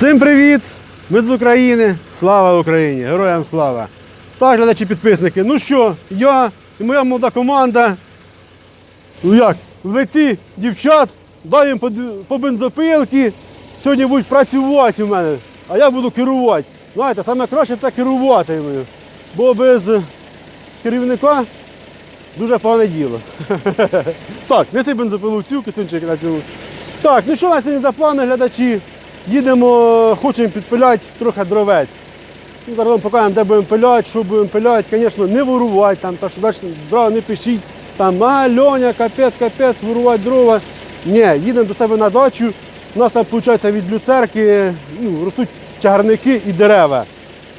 Всім привіт! Ми з України. Слава Україні! Героям слава! Так, глядачі підписники. Ну що, я і моя молода команда. Ну як, в лиці дівчат, їм по, по бензопилки. Сьогодні будуть працювати у мене, а я буду керувати. Знаєте, саме краще це керувати. мною. Бо без керівника дуже погане діло. Так, неси бензопилу в цю, китунчик на цю. Так, ну що у нас сьогодні за плани, глядачі? Їдемо, хочемо підпиляти трохи дровець. Ну, зараз вам покажемо, де будемо пиляти, що будемо пиляти. Звісно, не ворувати, там, та що далі дрова не пишіть. Там, а, Льоня, капець, капець, ворувати дрова. Ні, їдемо до себе на дачу. У нас там, виходить, від люцерки ну, ростуть чагарники і дерева.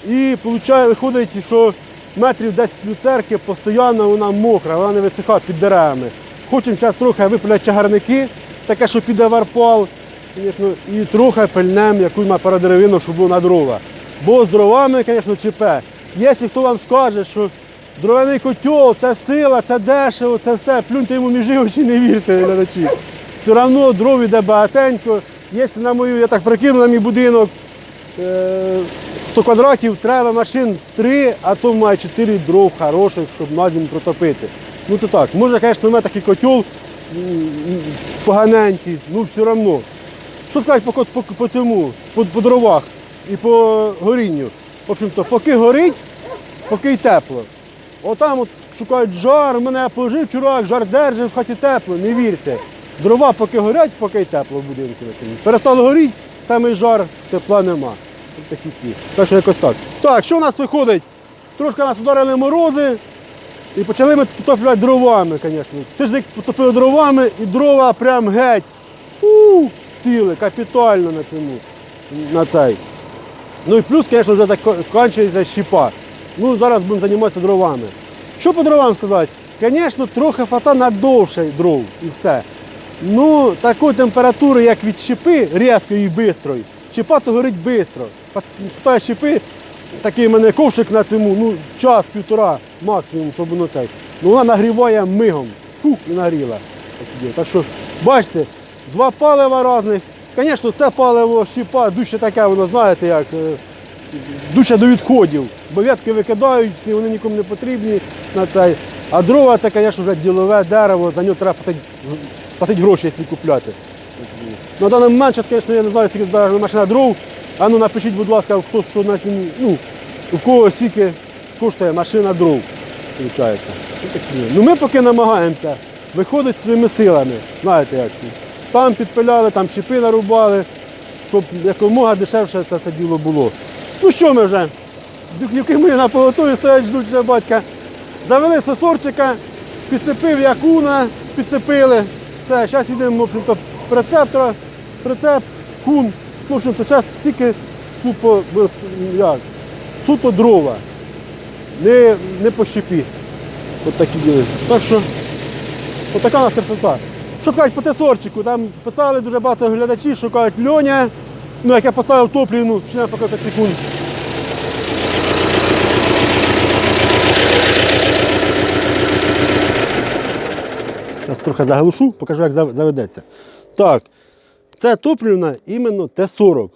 І виходить, що метрів 10 люцерки постійно вона мокра, вона не висихає під деревами. Хочемо зараз трохи випиляти чагарники, таке, що піде варпал, звісно, і трохи пильнемо якусь парадеревину, щоб було на дрова. Бо з дровами, звісно, ЧП. Якщо хто вам скаже, що дровяний котел, це сила, це дешево, це все, плюньте йому між очі, не вірте, глядачі. Все одно дров іде багатенько. Якщо на мою, я так прикину на мій будинок, е, 100 квадратів треба машин 3, а то має 4 дров хороших, щоб на зиму протопити. Ну то так, може, звісно, у мене такий котел поганенький, ну все одно. Що сказати по, по, по цьому, по, по дровах і по горінню? В общем-то, поки горить, поки й тепло. Отам от шукають жар, мене пожив чурак, жар держить, в хаті тепло, не вірте. Дрова поки горять, поки й тепло в будинку. Перестало горіти, саме жар, тепла нема. Такі ці. Так що якось так. Так, що у нас виходить? Трошки нас ударили морози і почали ми потоплювати дровами, звісно. Тиждень потопили дровами і дрова прям геть. Фу, сіли капітально на цьому, на цей. Ну і плюс, звісно, вже закінчується щіпа. Ну, зараз будемо займатися дровами. Що по дровам сказати? Звісно, трохи фата на довше дров і все. Ну, такої температури, як від щепи, різкої і бистрої, щепа то горить швидко. Фата щепи, такий в мене ковшик на цьому, ну, час-півтора максимум, щоб воно цей. Ну, вона нагріває мигом. Фух, і нагріла. Так що, бачите, два палива різних. Звісно, це паливо щепа, дуже таке, воно, знаєте, як е, дуже до відходів. Бо ветки викидають, вони нікому не потрібні на цей. А дрова це, звісно, вже ділове дерево, за нього треба платити, платити гроші, якщо купляти. На даний момент, зараз, звісно, я не знаю, скільки збирає машина дров. А ну напишіть, будь ласка, хто що на цьому, ну, у кого скільки коштує машина дров. Виходить. Ну ми поки намагаємося виходити своїми силами. Знаєте як. Там підпиляли, там щепи нарубали, щоб якомога дешевше це все діло було. Ну що ми вже? Дюки мої на поготові стоять, ждуть вже батька. Завели сосорчика, підцепив якуна, підцепили. Все, зараз йдемо, в общем-то, прицептора, прицеп, кун. В общем-то, зараз тільки супо, як, суто дрова. Не, не по щепі. От такі діли. Так що, от така у нас красота. Що кажуть по тесорчику, там писали дуже багато глядачів, шукають льоня, ну як я поставив топлівну, ще поки 5 секунд. Зараз трохи заглушу, покажу, як заведеться. Так, це топлівна іменно Т-40.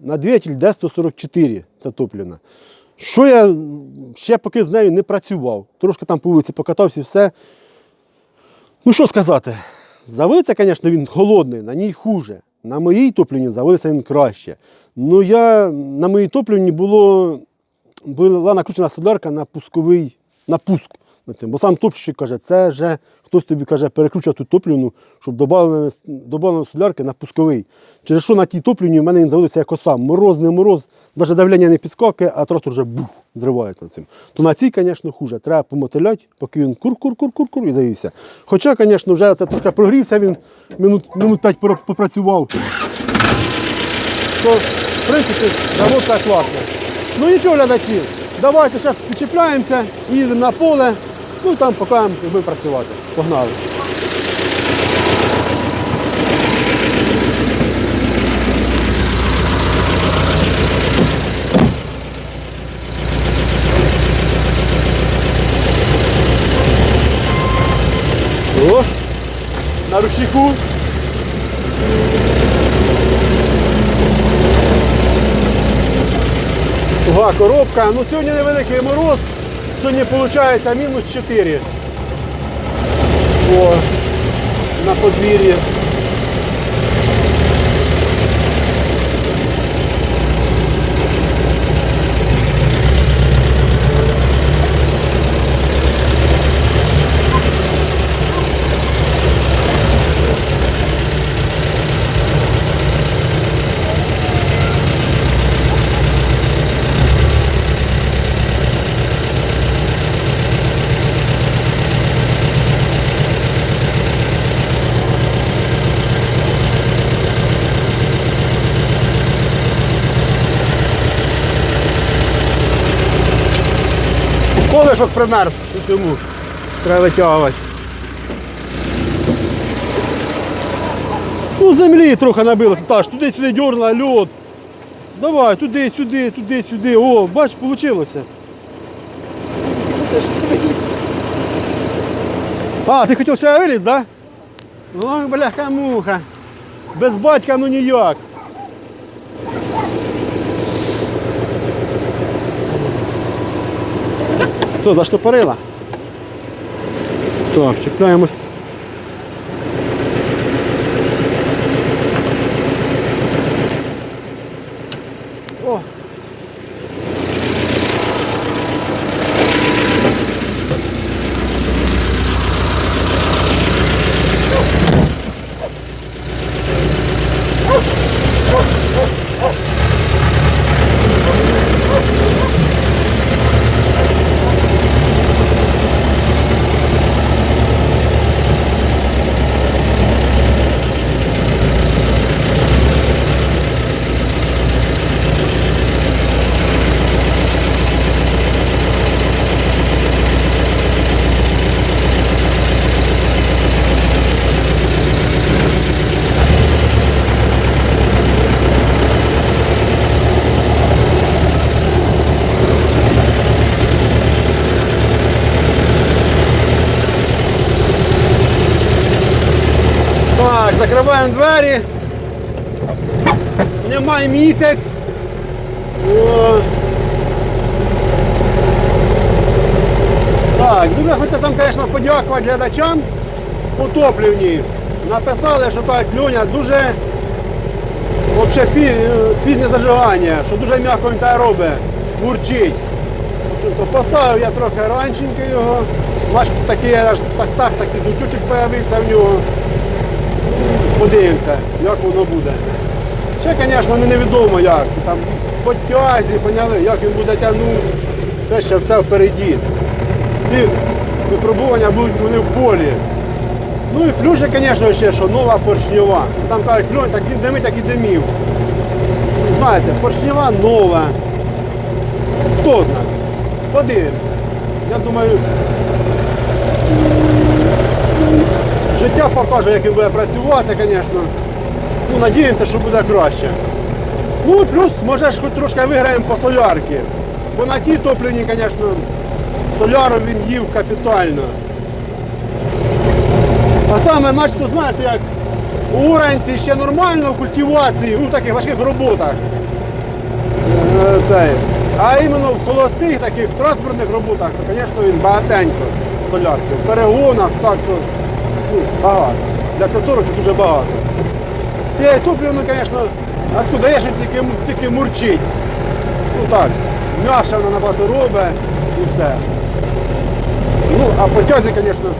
На двигатель Д-144 це топлівна. Що я ще поки з нею не працював. Трошки там по вулиці покатався і все. Ну що сказати, заводиться, звісно, він холодний, на ній хуже. На моїй топлівні заводиться він краще. Ну я на моїй топлівні було, була накручена солярка на пусковий на пуск. На цим. Бо сам топчик каже, це вже хтось тобі каже, переключав ту топлівну, щоб додали, солярки на пусковий. Через що на тій топлівні в мене він заводиться як оса. Мороз, не мороз, навіть давлення не підскакує, а трактор вже бух, зривається цим. То на цій, звісно, хуже. Треба помотиляти, поки він кур-кур-кур-кур-кур і завівся. Хоча, звісно, вже це трошки прогрівся, він минут, минут 5 попрацював. То, в принципі, заводка класна. Ну нічого, глядачі, давайте зараз підчіпляємося, їдемо на поле, ну там як будемо працювати. Погнали. на рушнику. Туга коробка. Ну Сьогодні невеликий мороз, сьогодні виходить мінус 4 О, на подвір'ї. Колишок примерз у цьому. Треба витягувати. Ну, землі трохи набилося. Таш, туди-сюди дьорнула, льод. Давай, туди, сюди, туди, сюди. О, бач, вийшло. А, ти хотів ще виліз, так? Да? Ох, бляха-муха. Без батька ну ніяк. Що, заштопорила? Так, чіпляємось. О! Так, закриваємо. Немає місяць. О. Так, дуже хочу там, звісно, подякувати глядачам утоплівні. Написали, що так, Льоня дуже вообще, пі, пізнє зажигання, що дуже м'яко він те робить, бурчить. В общем-то, поставив я трохи ранченько його. Бачите, такий аж так, так, такий звучучок з'явився в нього. Подивимося, як воно буде. Ще, звісно, не невідомо як. Там по тязі, поняли, як він буде тягнути. Це ще все впереді. Ці випробування будуть вони в полі. Ну і плюс, звісно, ще, що нова поршнева. Там кажуть, кльонь, так він димить, так і димів. Знаєте, поршнева нова. Хто знає? Подивимося. Я думаю, життя покаже, як він буде працювати, звісно. Ну, надіємося, що буде краще. Ну плюс, може, хоч трошки виграємо по солярки. Бо на тій топлені, звісно, соляру він їв капітально. А саме, начебто, знаєте, як у уранці ще нормально в культивації, ну в таких важких роботах. Е, Цей. А іменно в холостих таких в транспортних роботах, то, звісно, він багатенько солярки. В перегонах так то багато. Для Т-40 це дуже багато. Цією топлівну, звісно, а скудаєш він тільки, тільки мурчить. Ну так, м'яша вона набагато робить і все. Ну, а по тязі, звісно,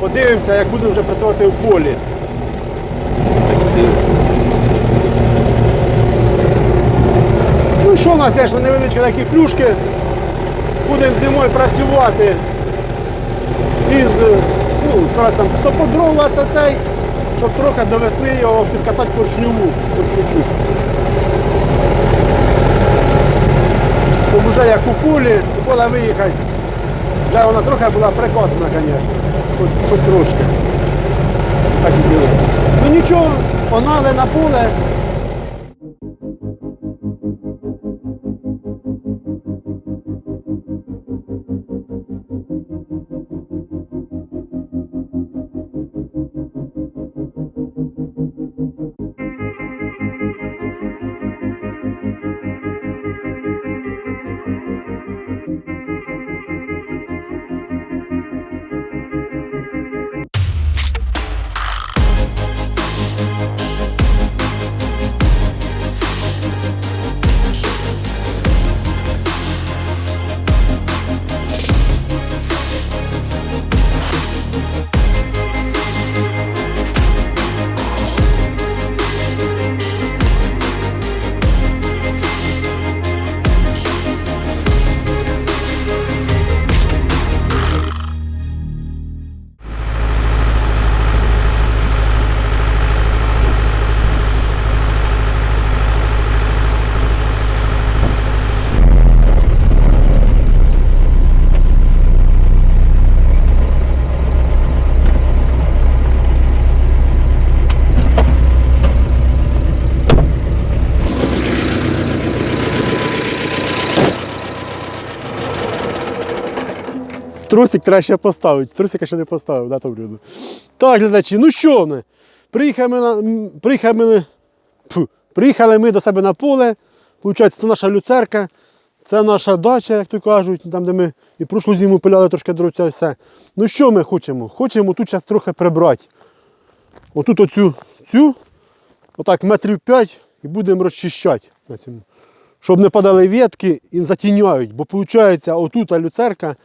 подивимося, як будемо вже працювати в полі. Ну що в нас, звісно, невеличкі такі плюшки. Будемо зимою працювати із, зараз там то по то цей, щоб трохи до весни його підкатати поршньову, хоч чуть-чуть. Щоб вже як у у поле виїхати. Вже вона трохи була прикотана, звісно, хоч, хоч трошки. Так і було. Ну нічого, погнали на поле. Тросик треба ще поставити. Тросика ще не поставив, да, Таврюду? Так, глядачі, ну що ми? Приїхали ми, на- приїхали ми, фу, приїхали ми до себе на поле. Получається, це наша люцерка, це наша дача, як то кажуть, там, де ми і прошлу зиму пиляли трошки дровця і все. Ну що ми хочемо? Хочемо тут зараз трохи прибрати. Отут оцю цю, отак метрів 5 і будемо розчищати. Щоб не падали ветки і затіняють. Бо виходить, отут люцерка,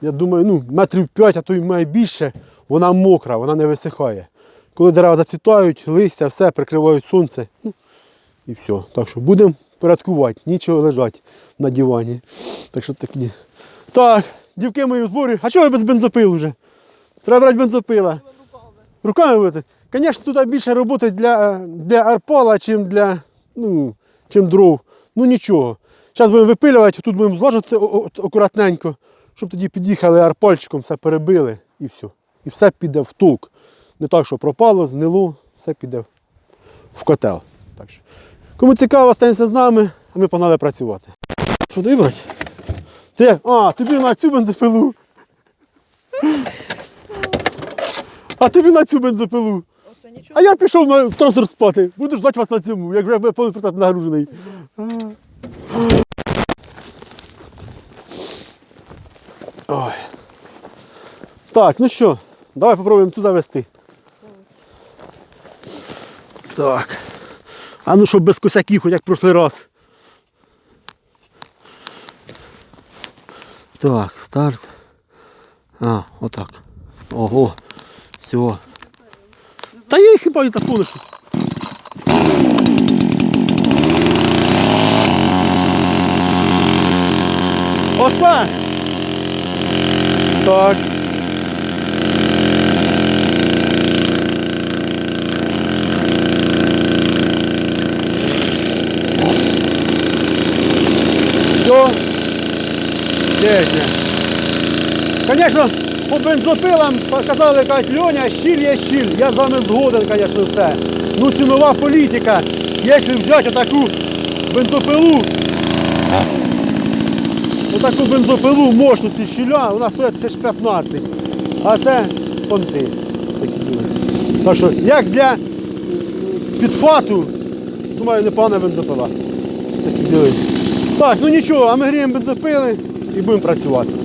я думаю, ну, метрів 5, а то й має більше, вона мокра, вона не висихає. Коли дерева зацвітають, листя, все, прикривають сонце. Ну, і все. Так що будемо порядкувати, нічого лежать на дивані. Так що такі. Так, дівки мої в зборі. А чого без бензопилу вже? Треба брати бензопила. Руками бити. Звісно, тут більше роботи для, для арпала, чим для ну, чим дров. Ну нічого. Зараз будемо випилювати, тут будемо о- акуратненько, щоб тоді під'їхали арпальчиком, все перебили і все. І все піде в толк. Не так, що пропало, знило, все піде в котел. Так що. Кому цікаво, останься з нами, а ми погнали працювати. Що брати? Ти? А, тобі на цю бензопилу. А тобі на цю бензопилу. А я пішов на трактор спати. Буду ждати вас на цьому, як вже повний притап нагружений. Так, ну що, давай попробуємо тут завести. Так. А ну щоб без косяків, хоч як в прошлий раз. Так, старт. А, отак. Ого. Все. Та я їх хіба і заповнив. Оса! Так. Все. Песня. Звісно, по бензопилам казали, кажуть, Льоня, щіль є щіль. Я з вами згоден, звісно, все. Ну, цінова політика. Якщо взяти отаку бензопилу, отаку бензопилу мощності щіля, вона стоїть тисяч 15. А це понти. Так що, як для підхвату, думаю, непогана бензопила. Так, ну нічого, а ми гріємо бензопили і будемо працювати.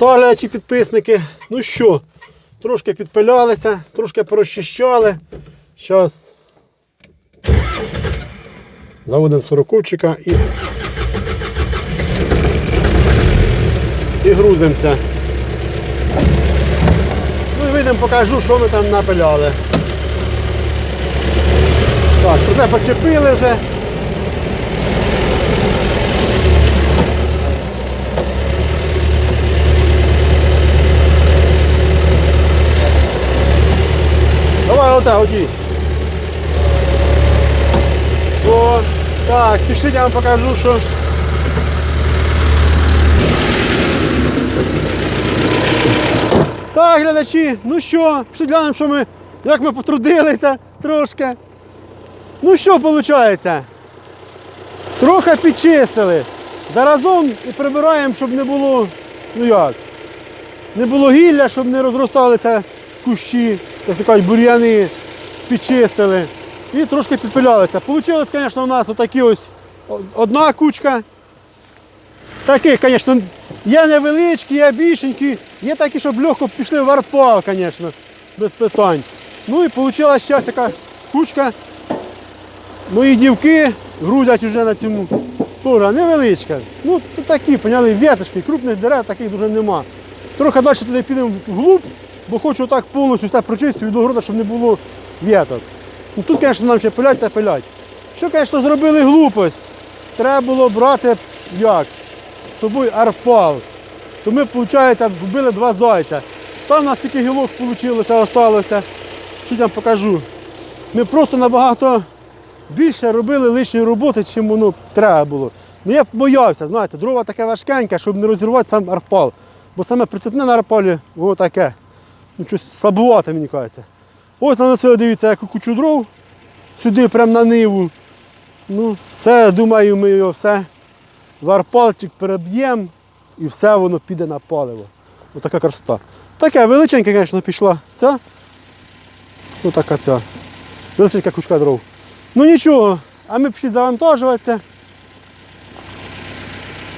Глядачі підписники, ну що, трошки підпилялися, трошки порозчищали. Зараз заводимо сороковчика і, і грузимося. Ну і вийдемо, покажу, що ми там напиляли. Так, це почепили вже. Оте годі. О, так, пішли, я вам покажу, що. Так, глядачі, ну що, пішли глянемо, що ми, як ми потрудилися трошки. Ну що виходить? Трохи підчистили. Заразом і прибираємо, щоб не було, ну як, не було гілля, щоб не розросталися кущі, так кажуть, бур'яни, підчистили. І трошки підпилялися. Получилось, звісно, у нас отакі ось одна кучка. Таких, звісно, є невеличкі, є більшенькі, є такі, щоб легко пішли в арпал, звісно, без питань. Ну і вийшла зараз така кучка. Мої дівки грудять вже на цьому. Тоже невеличка. Ну, такі, поняли, віточки, крупних дерев таких дуже нема. Трохи далі туди підемо вглуб, бо хочу так повністю все прочистити від огорода, щоб не було віток. Ну, тут, звісно, нам ще пилять та пилять. Що, звісно, зробили глупость. Треба було брати як? З собою арпал. То ми, виходить, вбили два зайця. Там у нас скільки гілок вийшло, залишилося. Що я вам покажу. Ми просто набагато більше робили лишньої роботи, чим воно треба було. Ну я боявся, знаєте, дрова таке важкеньке, щоб не розірвати сам арпал. Бо саме прицепне на арпалі, воно таке. Ну, щось слабувати, мені кажеться. Ось наносили, дивіться, яку кучу дров. Сюди, прямо на ниву. Ну, це, думаю, ми його все в арпалчик переб'ємо і все воно піде на паливо. Отака красота. Таке величеньке, звісно, пішла. Ця. Ну ця. Величенька кучка дров. Ну нічого, а ми пішли завантажуватися.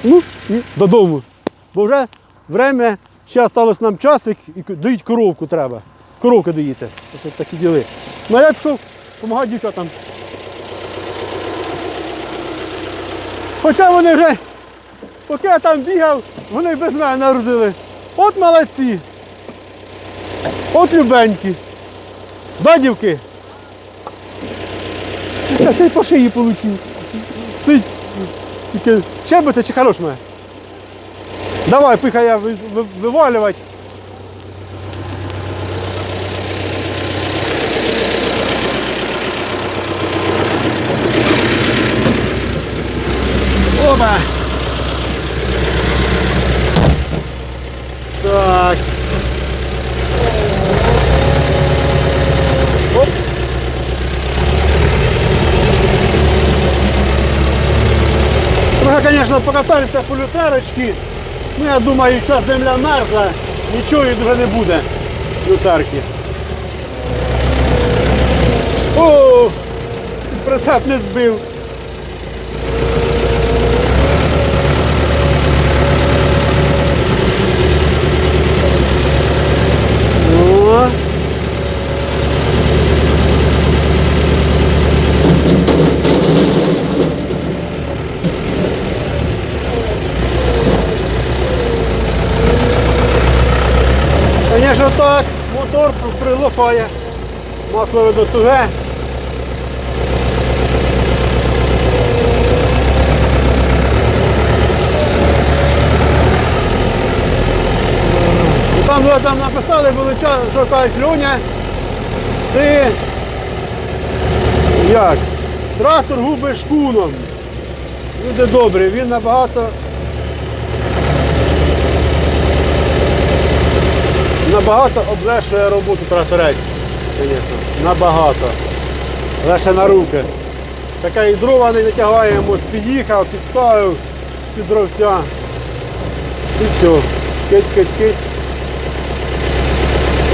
Ну і додому. Бо вже время, ще залишилось нам часик і доїть коровку треба. Коровки доїти. Щоб такі діли. Ну я пішов допомагати дівчатам. Хоча вони вже, поки я там бігав, вони без мене народили. От молодці. От любенькі. Да, дівки? Я ще й по шиї получив. Сидь. Тільки щебете чи хорош мене? Давай, пихай я ви- ви- вивалювати. Опа! Так. Оп. Трохи, звісно, покатаємося по лютерочці. Ну, я думаю, що земля мерзла, нічого і дуже не буде лютарки. О, прицеп не збив. О. Звісно так, мотор прилохає, масло видно туге. Там, там написали, були що кажуть, Льоня, ти як? Трактор губиш куном. Люди добрі, він набагато набагато облегшує роботу тракторець, звісно. Набагато. Лише на руки. Таке і дрова не натягаємо, під'їхав, підставив під дровця. І все. Кить, кить, кить.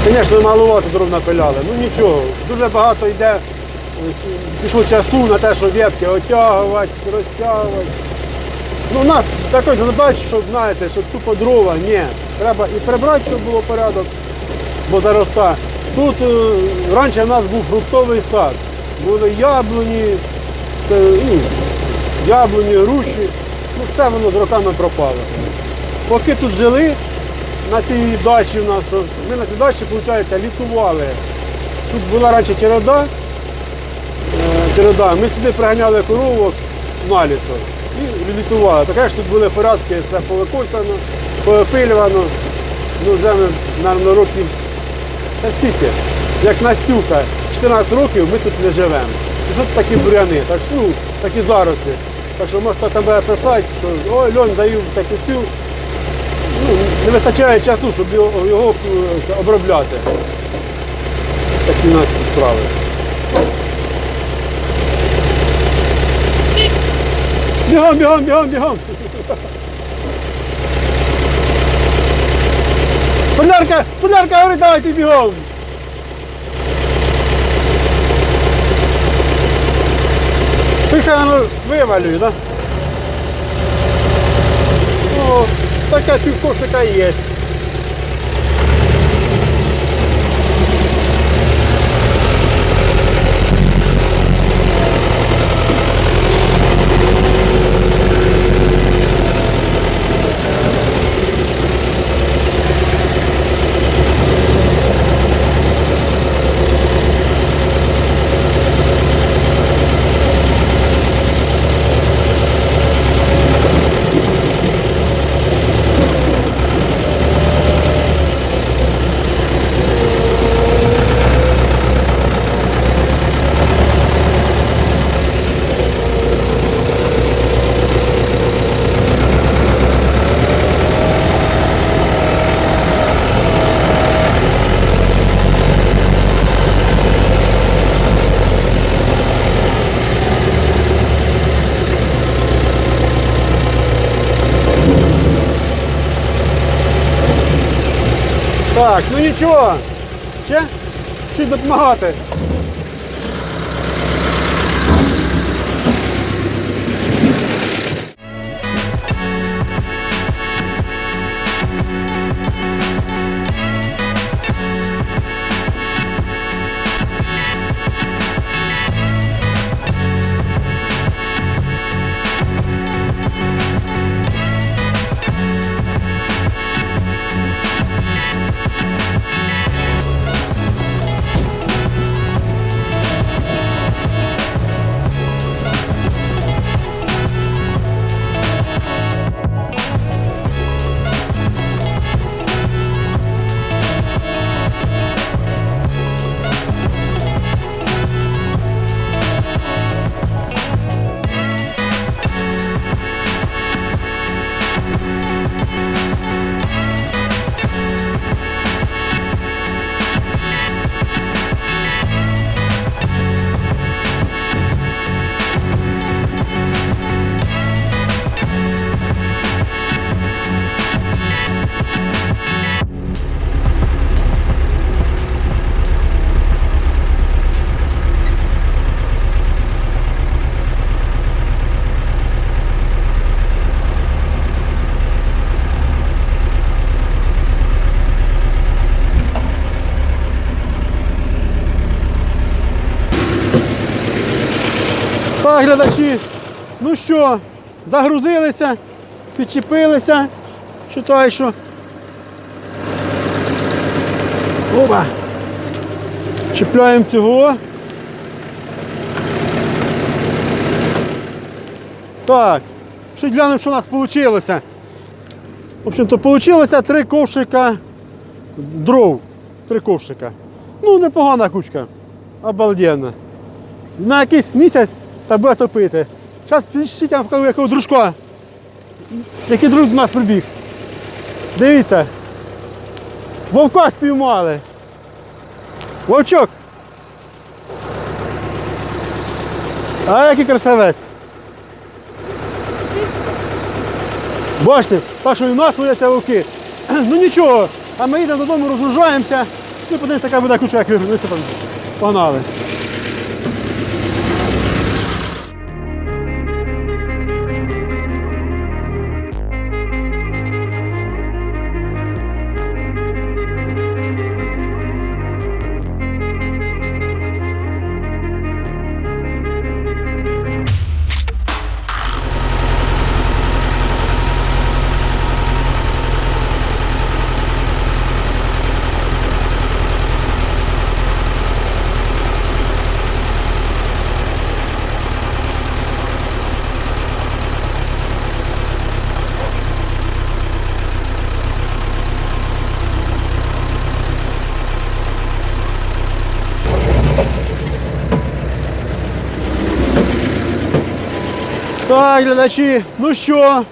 Звісно, маловато дров напиляли. Ну нічого. Дуже багато йде. е, Пішло часу на те, що ветки отягувати, розтягувати. Ну, у нас такої задачі, щоб, знаєте, щоб тупо дрова, ні. Треба і прибрати, щоб було порядок, бо зароста. Тут е, раніше в нас був фруктовий сад. Були яблуні, це, ну, яблуні, груші. Ну, все воно з роками пропало. Поки тут жили, на цій дачі у нас, ми на цій дачі, виходить, літували. Тут була раніше череда, е, череда. Ми сюди приганяли коровок на літо і літували. Таке ж тут були порядки, це повикосано, повипилювано. Ну вже ми, мабуть, років та скільки. як Настюка, 14 років ми тут не живемо. Що тут такі буряни? Так що, ну, такі зарослі. Так що може там буде писати, що ой, льон даю таку цю. Ну, не вистачає часу, щоб його, його е, обробляти. Такі у нас справи. Бігом, бігом, бігом, бігом. Фонарка, фонарка, говорить, давайте бігом. Пихану вивалюю, да? О, така півкошика є. Так, ну нічого. Ще? Чи допомагати? Так, глядачі, ну що, загрузилися, підчепилися. Считай, що. Оба. Чіпляємо цього. Так, ще глянемо, що у нас вийшло. В общем-то, вийшло три ковшика дров. Три ковшика. Ну, непогана кучка. Обалденно. На якийсь місяць та буде топити. Зараз підійшіть я покажу якого дружка. Який друг до нас прибіг. Дивіться. Вовка спіймали. Вовчок. А який красавець. Бачите, так що і в нас водяться вовки. Ну нічого, а ми йдемо додому, розгружаємося. Ну, подивимося, яка буде куча, як висипано. Погнали. Так, глядачі, ну що?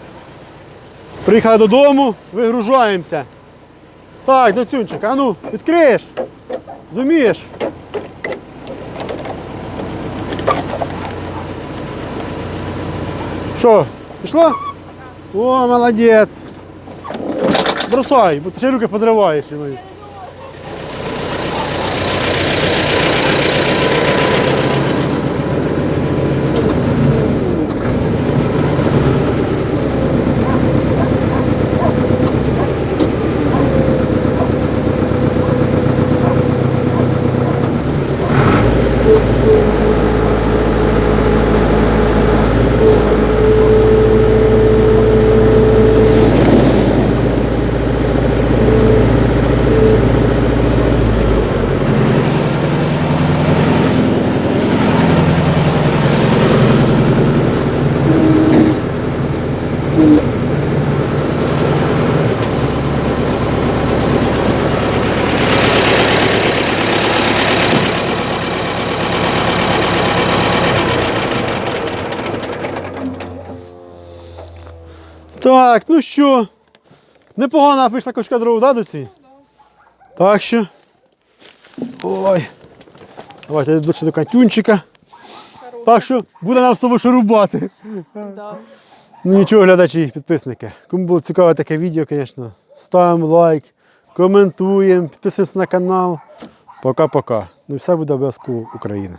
Приїхали додому, вигружаємося. Так, доцюнчик, а ну, відкриєш? Зумієш? Що, пішло? О, молодець. Бросай, бо ти ще руки подриваєш. мої. Так, ну що? Непогана пішла кочка дров, да, доці? Так що. Ой. Давайте ближче до катюнчика. Так що буде нам з тобою що рубати. Да. Ну нічого, глядачі, підписники. Кому було цікаве таке відео, звісно, ставимо лайк, коментуємо, підписуємося на канал. Пока-пока. Ну і все буде обов'язково Україна.